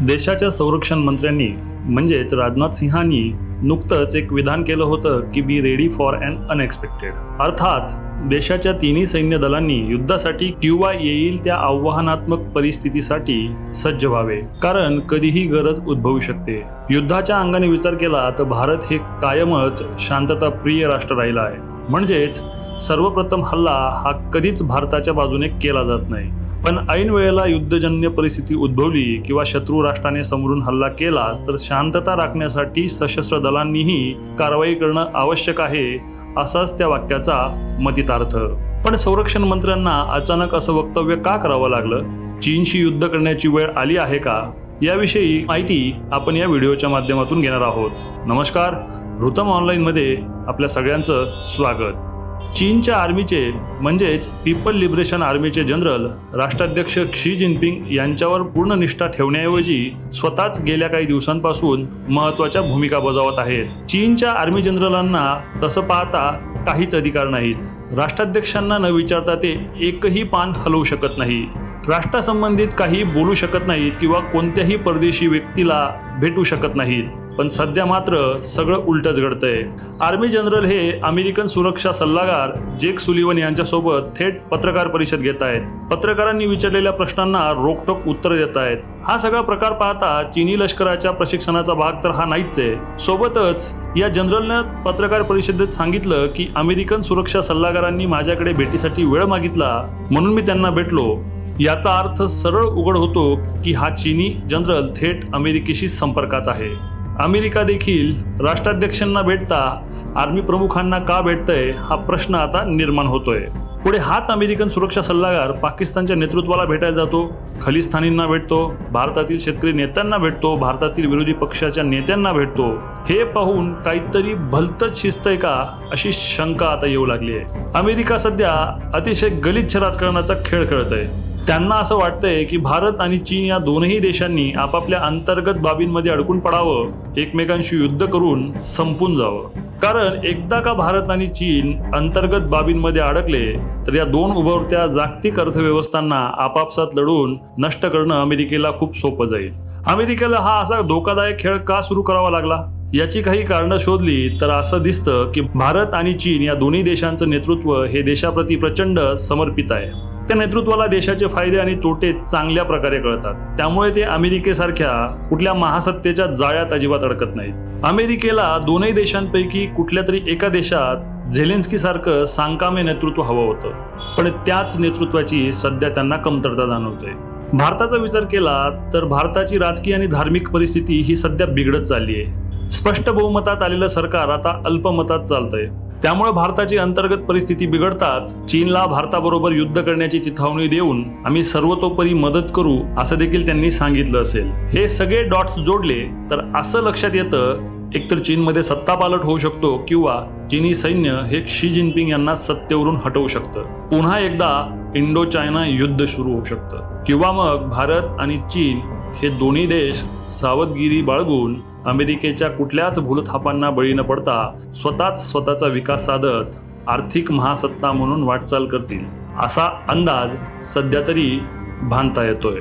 देशाच्या संरक्षण मंत्र्यांनी म्हणजेच राजनाथ सिंहांनी नुकतंच एक विधान केलं होतं की be ready for un unexpected अर्थात देशाच्या तिन्ही सैन्य दलांनी युद्धासाठी किंवा येईल त्या आव्हानात्मक परिस्थितीसाठी सज्ज व्हावे. कारण कधीही गरज उद्भवू शकते. युद्धाच्या अंगाने विचार केला तर भारत हे कायमच शांतता प्रिय राष्ट्र राहिला आहे. म्हणजेच सर्वप्रथम हल्ला हा कधीच भारताच्या बाजूने केला जात नाही. पण ऐन वेळेला युद्धजन्य परिस्थिती उद्भवली किंवा शत्रू राष्ट्राने समोरून हल्ला केला तर शांतता राखण्यासाठी सशस्त्र दलांनीही कारवाई करणं आवश्यक आहे असाच त्या वाक्याचा मतितार्थ. पण संरक्षण मंत्र्यांना अचानक असं वक्तव्य का करावं लागलं? चीनशी युद्ध करण्याची वेळ आली आहे का? याविषयी माहिती आपण या व्हिडिओच्या माध्यमातून घेणार आहोत. नमस्कार ऋतम ऑनलाईनमध्ये आपल्या सगळ्यांचं स्वागत. चीनच्या आर्मीचे म्हणजेच पीपल लिबरेशन आर्मीचे जनरल राष्ट्राध्यक्ष क्षी जिनपिंग यांच्यावर पूर्ण निष्ठा ठेवण्याऐवजी स्वतःच गेल्या काही दिवसांपासून महत्त्वाच्या भूमिका बजावत आहेत. चीनच्या आर्मी जनरलांना तसं पाहता काहीच अधिकार नाहीत. राष्ट्राध्यक्षांना न विचारता ते एकही पान हलवू शकत नाही. राष्ट्रासंबंधित काही बोलू शकत नाहीत किंवा कोणत्याही परदेशी व्यक्तीला भेटू शकत नाहीत. पण सध्या मात्र सगळं उलटच घडतंय. आर्मी जनरल हे अमेरिकन सुरक्षा सल्लागार जेक सुलिवन यांच्यासोबत थेट पत्रकार परिषद घेत आहेत. पत्रकारांनी विचारलेल्या प्रश्नांना रोकटोक उत्तर देत आहेत. हा सगळा प्रकार पाहता चीनी लष्कराच्या प्रशिक्षणाचा भाग तर हा नाहीच आहे. सोबतच या जनरलनं पत्रकार परिषदेत सांगितलं की अमेरिकन सुरक्षा सल्लागारांनी माझ्याकडे भेटीसाठी वेळ मागितला म्हणून मी त्यांना भेटलो. याचा अर्थ सरळ उघड होतो की हा चीनी जनरल थेट अमेरिकेशी संपर्कात आहे. अमेरिका देखील राष्ट्राध्यक्षांना भेटता आर्मी प्रमुखांना का भेटतंय हा प्रश्न आता निर्माण होतोय. पुढे हाच अमेरिकन सुरक्षा सल्लागार पाकिस्तानच्या नेतृत्वाला भेटायला जातो खलिस्तानींना भेटतो भारतातील शेतकरी नेत्यांना भेटतो भारतातील विरोधी पक्षाच्या नेत्यांना भेटतो. हे पाहून काहीतरी भलतच शिस्तय का अशी शंका आता येऊ लागली आहे अमेरिका सध्या अतिशय गलिच्छ राजकारणाचा खेळ खेळत आहे त्यांना असं वाटतंय की भारत आणि चीन या दोनही देशांनी आपापल्या अंतर्गत बाबींमध्ये अडकून पडावं एकमेकांशी युद्ध करून संपून जावं. कारण एकदा का भारत आणि चीन अंतर्गत बाबींमध्ये अडकले तर या दोन उभवत्या जागतिक अर्थव्यवस्थांना आपापसात लढून नष्ट करणं अमेरिकेला खूप सोपं जाईल. अमेरिकेला हा असा धोकादायक खेळ का सुरू करावा लागला? याची काही कारणं शोधली तर असं दिसतं की भारत आणि चीन या दोन्ही देशांचं नेतृत्व हे देशाप्रती प्रचंड समर्पित आहे. त्या नेतृत्वाला देशाचे फायदे आणि तोटे चांगल्या प्रकारे कळतात. त्यामुळे ते अमेरिकेसारख्या कुठल्या महासत्तेच्या जाळ्यात अजिबात अडकत नाहीत. अमेरिकेला दोनही देशांपैकी कुठल्या तरी एका देशात झेलेन्स्की सारखं सांकामे नेतृत्व हवं होतं. पण त्याच नेतृत्वाची सध्या त्यांना कमतरता जाणवते. भारताचा विचार केला तर भारताची राजकीय आणि धार्मिक परिस्थिती ही सध्या बिघडत चालली आहे. स्पष्ट बहुमतात आलेलं सरकार आता अल्पमतात चालतंय. त्यामुळे भारताची अंतर्गत परिस्थिती बिघडताच चीनला भारताबरोबर युद्ध करण्याची चिथावणी देऊन आम्ही सर्वतोपरी मदत करू असं देखील त्यांनी सांगितलं असेल. हे सगळे डॉट्स जोडले तर असं लक्षात येतं एकतर चीनमध्ये सत्ता पालट होऊ शकतो किंवा चीनी सैन्य हे शी जिनपिंग यांना सत्तेवरून हटवू शकतं. पुन्हा एकदा इंडो चायना युद्ध सुरू होऊ शकतं. किंवा मग भारत आणि चीन हे दोन्ही देश सावधगिरी बाळगून अमेरिकेच्या कुठल्याच भूलथापांना बळी न पडता स्वतःच स्वतःचा विकास साधत आर्थिक महासत्ता म्हणून वाटचाल करतील. असा अंदाज सध्या तरी बांधता येतोय.